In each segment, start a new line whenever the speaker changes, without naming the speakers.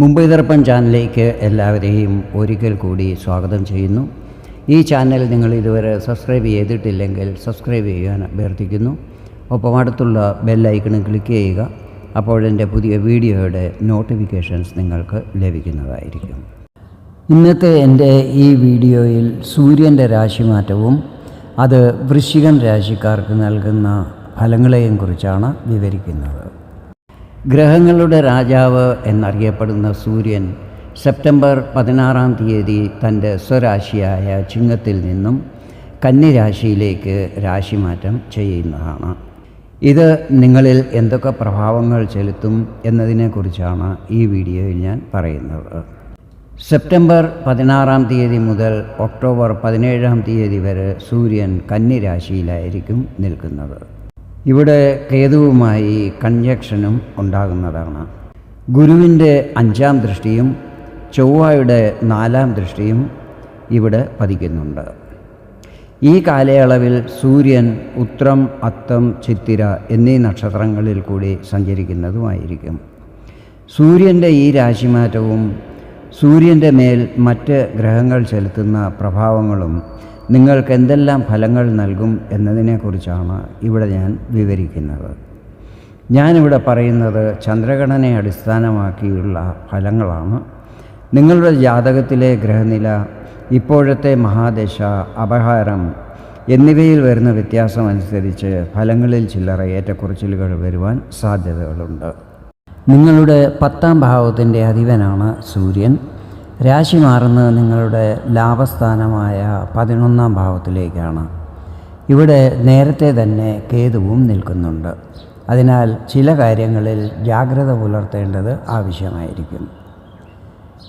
മുംബൈ ദർപ്പൺ ചാനലിലേക്ക് എല്ലാവരെയും ഒരിക്കൽ കൂടി സ്വാഗതം ചെയ്യുന്നു. ഈ ചാനൽ നിങ്ങൾ ഇതുവരെ സബ്സ്ക്രൈബ് ചെയ്തിട്ടില്ലെങ്കിൽ സബ്സ്ക്രൈബ് ചെയ്യാൻ അഭ്യർത്ഥിക്കുന്നു. ഒപ്പം അടുത്തുള്ള ബെല്ലൈക്കണിൽ ക്ലിക്ക് ചെയ്യുക. അപ്പോഴെന്റെ പുതിയ വീഡിയോയുടെ നോട്ടിഫിക്കേഷൻസ് നിങ്ങൾക്ക് ലഭിക്കുന്നതായിരിക്കും. ഇന്നത്തെ എന്റെ ഈ വീഡിയോയിൽ സൂര്യന്റെ രാശിമാറ്റവും അത് വൃശ്ചികൻ രാശിക്കാർക്ക് നൽകുന്ന ഫലങ്ങളെയും കുറിച്ചാണ് വിവരിക്കുന്നത്. ഗ്രഹങ്ങളുടെ രാജാവ് എന്നറിയപ്പെടുന്ന സൂര്യൻ സെപ്റ്റംബർ പതിനാറാം തീയതി തന്റെ സ്വരാശിയായ ചിങ്ങത്തിൽ നിന്നും കന്നിരാശിയിലേക്ക് രാശിമാറ്റം ചെയ്യുന്നതാണ്. ഇത് നിങ്ങളിൽ എന്തൊക്കെ പ്രഭാവങ്ങൾ ചെലുത്തും എന്നതിനെക്കുറിച്ചാണ് ഈ വീഡിയോയിൽ ഞാൻ പറയുന്നത്. സെപ്റ്റംബർ പതിനാറാം തീയതി മുതൽ ഒക്ടോബർ പതിനേഴാം തീയതി വരെ സൂര്യൻ കന്നിരാശിയിലായിരിക്കും നിൽക്കുന്നത്. ഇവിടെ കേതുവുമായി കൺജക്ഷനും ഉണ്ടാകുന്നതാണ്. ഗുരുവിന്റെ അഞ്ചാം ദൃഷ്ടിയും ചൊവ്വയുടെ നാലാം ദൃഷ്ടിയും ഇവിടെ പതിക്കുന്നുണ്ട്. ഈ കാലയളവിൽ സൂര്യൻ ഉത്രം അത്തം ചിത്തിര എന്നീ നക്ഷത്രങ്ങളിൽ കൂടി സഞ്ചരിക്കുന്നതുമായിരിക്കും. സൂര്യന്റെ ഈ രാശിമാറ്റവും സൂര്യന്റെ മേൽ മറ്റ് ഗ്രഹങ്ങൾ ചെലുത്തുന്ന പ്രഭാവങ്ങളും നിങ്ങൾക്ക് എന്തെല്ലാം ഫലങ്ങൾ നൽകും എന്നതിനെക്കുറിച്ചാണ് ഇവിടെ ഞാൻ വിവരിക്കുന്നത്. ഞാനിവിടെ പറയുന്നത് ചന്ദ്രഗണനെ അടിസ്ഥാനമാക്കിയുള്ള ഫലങ്ങളാണ്. നിങ്ങളുടെ ജാതകത്തിലെ ഗ്രഹനില ഇപ്പോഴത്തെ മഹാദശ അപഹാരം എന്നിവയിൽ വരുന്ന വ്യത്യാസം അനുസരിച്ച് ഫലങ്ങളിൽ ചില്ലറ ഏറ്റക്കുറച്ചിലുകൾ വരുവാൻ സാധ്യതകളുണ്ട്. നിങ്ങളുടെ പത്താം ഭാവത്തിന്റെ അധിപനാണ് സൂര്യൻ. രാശി മാറുന്നത് നിങ്ങളുടെ ലാഭസ്ഥാനമായ പതിനൊന്നാം ഭാവത്തിലേക്കാണ്. ഇവിടെ നേരത്തെ തന്നെ കേതുവും നിൽക്കുന്നുണ്ട്. അതിനാൽ ചില കാര്യങ്ങളിൽ ജാഗ്രത പുലർത്തേണ്ടത് ആവശ്യമായിരിക്കും.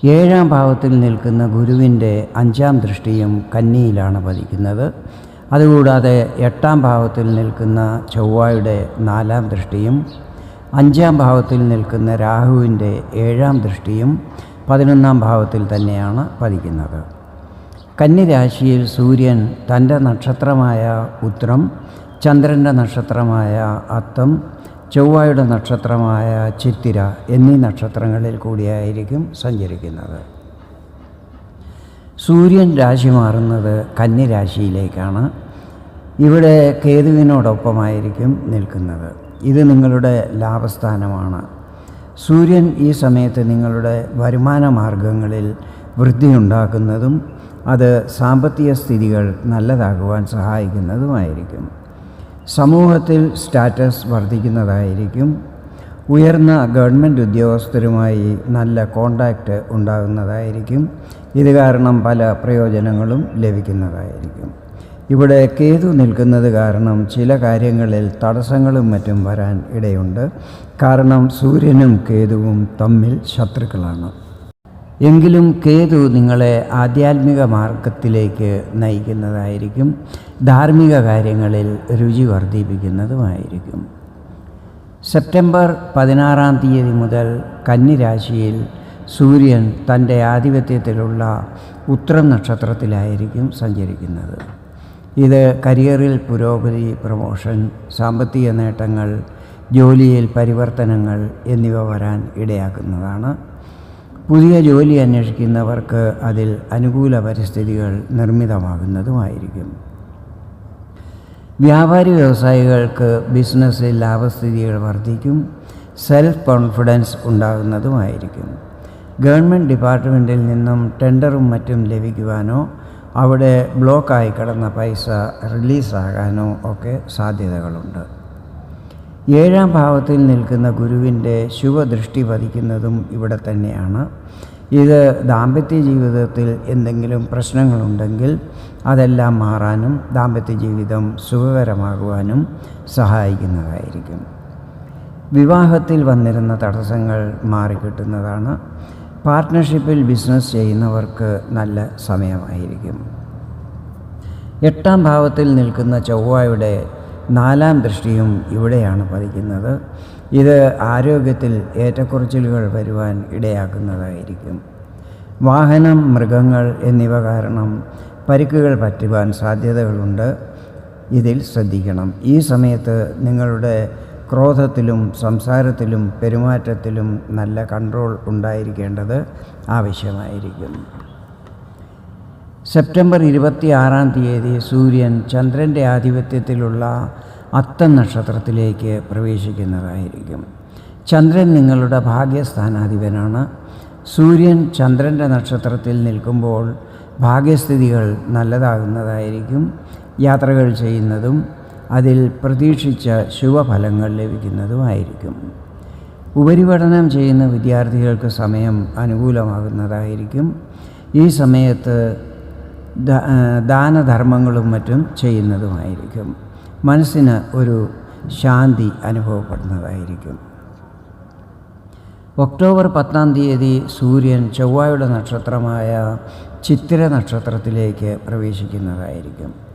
ഏഴാം ഭാവത്തിൽ നിൽക്കുന്ന ഗുരുവിന്റെ അഞ്ചാം ദൃഷ്ടിയും കന്നിയിലാണ് പതിക്കുന്നത്. അതുകൂടാതെ എട്ടാം ഭാവത്തിൽ നിൽക്കുന്ന ചൊവ്വയുടെ നാലാം ദൃഷ്ടിയും അഞ്ചാം ഭാവത്തിൽ നിൽക്കുന്ന രാഹുവിന്റെ ഏഴാം ദൃഷ്ടിയും പതിനൊന്നാം ഭാവത്തിൽ തന്നെയാണ് പതിക്കുന്നത്. കന്നിരാശിയിൽ സൂര്യൻ തന്റെ നക്ഷത്രമായ ഉത്രം ചന്ദ്രന്റെ നക്ഷത്രമായ അത്തം ചൊവ്വയുടെ നക്ഷത്രമായ ചിത്തിര എന്നീ നക്ഷത്രങ്ങളിൽ കൂടിയായിരിക്കും സഞ്ചരിക്കുന്നത്. സൂര്യൻ രാശി മാറുന്നത് കന്നിരാശിയിലേക്കാണ്. ഇവിടെ കേതുവിനോടൊപ്പമായിരിക്കും നിൽക്കുന്നത്. ഇത് നിങ്ങളുടെ ലാഭസ്ഥാനമാണ്. സൂര്യൻ ഈ സമയത്ത് നിങ്ങളുടെ വരുമാന മാർഗങ്ങളിൽ വൃദ്ധിയുണ്ടാക്കുന്നതും അത് സാമ്പത്തിക സ്ഥിതികൾ നല്ലതാകുവാൻ സഹായിക്കുന്നതുമായിരിക്കും. സമൂഹത്തിൽ സ്റ്റാറ്റസ് വർദ്ധിക്കുന്നതായിരിക്കും. ഉയർന്ന ഗവൺമെന്റ് ഉദ്യോഗസ്ഥരുമായി നല്ല കോണ്ടാക്റ്റ് ഉണ്ടാകുന്നതായിരിക്കും. ഇത് കാരണം പല പ്രയോജനങ്ങളും ലഭിക്കുന്നതായിരിക്കും. ഇവിടെ കേതു നിൽക്കുന്നത് കാരണം ചില കാര്യങ്ങളിൽ തടസ്സങ്ങളും മറ്റും വരാൻ ഇടയുണ്ട്. കാരണം സൂര്യനും കേതുവും തമ്മിൽ ശത്രുക്കളാണ്. എങ്കിലും കേതു നിങ്ങളെ ആധ്യാത്മിക മാർഗത്തിലേക്ക് നയിക്കുന്നതായിരിക്കും. ധാർമ്മിക കാര്യങ്ങളിൽ രുചി വർദ്ധിപ്പിക്കുന്നതുമായിരിക്കും. സെപ്റ്റംബർ പതിനാറാം തീയതി മുതൽ കന്നിരാശിയിൽ സൂര്യൻ തന്റെ ആധിപത്യത്തിലുള്ള ഉത്തരം നക്ഷത്രത്തിലായിരിക്കും സഞ്ചരിക്കുന്നത്. ഇത് കരിയറിൽ പുരോഗതി പ്രമോഷൻ സാമ്പത്തിക നേട്ടങ്ങൾ ജോലിയിൽ പരിവർത്തനങ്ങൾ എന്നിവ വരാൻ ഇടയാക്കുന്നതാണ്. പുതിയ ജോലി അന്വേഷിക്കുന്നവർക്ക് അതിൽ അനുകൂല പരിസ്ഥിതികൾ നിർമ്മിതമാകുന്നതുമായിരിക്കും. വ്യാപാരി വ്യവസായികൾക്ക് ബിസിനസ്സിൽ ലാഭസ്ഥിതികൾ വർദ്ധിക്കും സെൽഫ് കോൺഫിഡൻസ് ഉണ്ടാകുന്നതുമായിരിക്കും. ഗവൺമെന്റ് ഡിപ്പാർട്ട്മെന്റിൽ നിന്നും ടെൻഡറും മറ്റും ലഭിക്കുവാനോ അവിടെ ബ്ലോക്കായി കിടന്ന പൈസ റിലീസാകാനോ ഒക്കെ സാധ്യതകളുണ്ട്. ഏഴാം ഭാവത്തിൽ നിൽക്കുന്ന ഗുരുവിന്റെ ശുഭദൃഷ്ടി പതിക്കുന്നതും ഇവിടെ തന്നെയാണ്. ഇത് ദാമ്പത്യ ജീവിതത്തിൽ എന്തെങ്കിലും പ്രശ്നങ്ങളുണ്ടെങ്കിൽ അതെല്ലാം മാറാനും ദാമ്പത്യ ജീവിതം സുഖകരമാകുവാനും സഹായിക്കുന്നതായിരിക്കും. വിവാഹത്തിൽ വന്നിരുന്ന തടസ്സങ്ങൾ മാറിക്കിട്ടുന്നതാണ്. പാർട്ട്ണർഷിപ്പിൽ ബിസിനസ് ചെയ്യുന്നവർക്ക് നല്ല സമയമായിരിക്കും. എട്ടാം ഭാവത്തിൽ നിൽക്കുന്ന ചൊവ്വയുടെ നാലാം ദൃഷ്ടിയും ഇവിടെയാണ് പതിക്കുന്നത്. ഇത് ആരോഗ്യത്തിൽ ഏറ്റക്കുറച്ചിലുകൾ വരുവാൻ ഇടയാക്കുന്നതായിരിക്കും. വാഹനം മൃഗങ്ങൾ എന്നിവ കാരണം പരിക്കുകൾ പറ്റുവാൻ സാധ്യതകളുണ്ട്. ഇതിൽ ശ്രദ്ധിക്കണം. ഈ സമയത്ത് നിങ്ങളുടെ ക്രോധത്തിലും സംസാരത്തിലും പെരുമാറ്റത്തിലും നല്ല കൺട്രോൾ ഉണ്ടായിരിക്കേണ്ടത് ആവശ്യമായിരിക്കുന്നു സെപ്റ്റംബർ ഇരുപത്തി ആറാം തീയതി സൂര്യൻ ചന്ദ്രന്റെ ആധിപത്യത്തിലുള്ള അത്തം നക്ഷത്രത്തിലേക്ക് പ്രവേശിക്കുന്നതായിരിക്കും. ചന്ദ്രൻ നിങ്ങളുടെ ഭാഗ്യസ്ഥാനാധിപനാണ്. സൂര്യൻ ചന്ദ്രന്റെ നക്ഷത്രത്തിൽ നിൽക്കുമ്പോൾ ഭാഗ്യസ്ഥിതികൾ നല്ലതാകുന്നതായിരിക്കും. യാത്രകൾ ചെയ്യുന്നതും അതിൽ പ്രതീക്ഷിച്ച ശുഭഫലങ്ങൾ ലഭിക്കുന്നതുമായിരിക്കും. ഉപരിപഠനം ചെയ്യുന്ന വിദ്യാർത്ഥികൾക്ക് സമയം അനുകൂലമാകുന്നതായിരിക്കും. ഈ സമയത്ത് ദാനധർമ്മങ്ങളും മറ്റും ചെയ്യുന്നതുമായിരിക്കും. മനസ്സിന് ഒരു ശാന്തി അനുഭവപ്പെടുന്നതായിരിക്കും. ഒക്ടോബർ പത്താം തീയതി സൂര്യൻ ചൊവ്വായുടെ നക്ഷത്രമായ ചിത്തിര നക്ഷത്രത്തിലേക്ക് പ്രവേശിക്കുന്നതായിരിക്കും.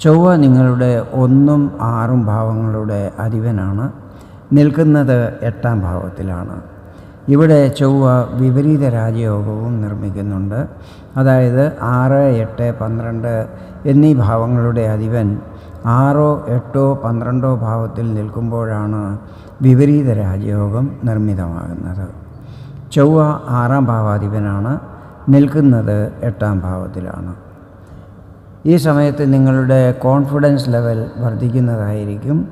ചൊവ്വ നിങ്ങളുടെ ഒന്നും ആറും ഭാവങ്ങളുടെ അധിപനാണ്. നിൽക്കുന്നത് എട്ടാം ഭാവത്തിലാണ്. ഇവിടെ ചൊവ്വ വിപരീത രാജയോഗവും നിർമ്മിക്കുന്നുണ്ട്. അതായത് ആറ് എട്ട് പന്ത്രണ്ട് എന്നീ ഭാവങ്ങളുടെ അധിപൻ ആറോ എട്ടോ പന്ത്രണ്ടോ ഭാവത്തിൽ നിൽക്കുമ്പോഴാണ് വിപരീത രാജയോഗം നിർമ്മിതമാകുന്നത്. ചൊവ്വ ആറാം ഭാവാധിപനാണ്. നിൽക്കുന്നത് എട്ടാം ഭാവത്തിലാണ്. ഈ സമയത്ത് നിങ്ങളുടെ കോൺഫിഡൻസ് ലെവൽ വർദ്ധിക്കുന്നതായിരിക്കും.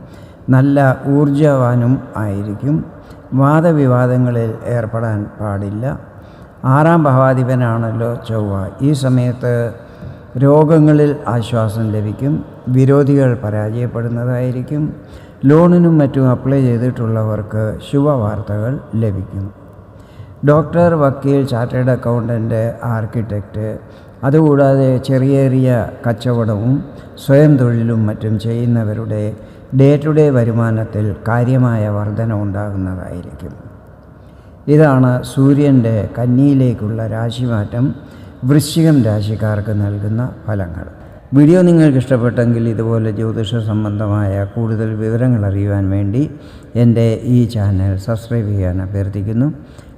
നല്ല ഊർജവാനും ആയിരിക്കും. വാദവിവാദങ്ങളിൽ ഏർപ്പെടാൻ പാടില്ല. ആറാം ഭാവാധിപനാണല്ലോ ചൊവ്വ. ഈ സമയത്ത് രോഗങ്ങളിൽ ആശ്വാസം ലഭിക്കും. വിരോധികൾ പരാജയപ്പെടുന്നതായിരിക്കും. ലോണിനും മറ്റും അപ്ലൈ ചെയ്തിട്ടുള്ളവർക്ക് ശുഭവാർത്തകൾ ലഭിക്കും. ഡോക്ടർ വക്കീൽ ചാർട്ടേഡ് അക്കൗണ്ടന്റ് ആർക്കിടെക്റ്റ് അതുകൂടാതെ ചെറിയ ചെറിയ കച്ചവടവും സ്വയം തൊഴിലും മറ്റും ചെയ്യുന്നവരുടെ ഡേ ടു ഡേ വരുമാനത്തിൽ കാര്യമായ വർധന ഉണ്ടാകുന്നതായിരിക്കും. ഇതാണ് സൂര്യന്റെ കന്നിയിലേക്കുള്ള രാശിമാറ്റം വൃശ്ചികം രാശിക്കാർക്ക് നൽകുന്ന ഫലങ്ങൾ. വീഡിയോ നിങ്ങൾക്ക് ഇഷ്ടപ്പെട്ടെങ്കിൽ ഇതുപോലെ ജ്യോതിഷ സംബന്ധമായ കൂടുതൽ വിവരങ്ങൾ അറിയുവാൻ വേണ്ടി എന്റെ ഈ ചാനൽ സബ്സ്ക്രൈബ് ചെയ്യാൻ അഭ്യർത്ഥിക്കുന്നു.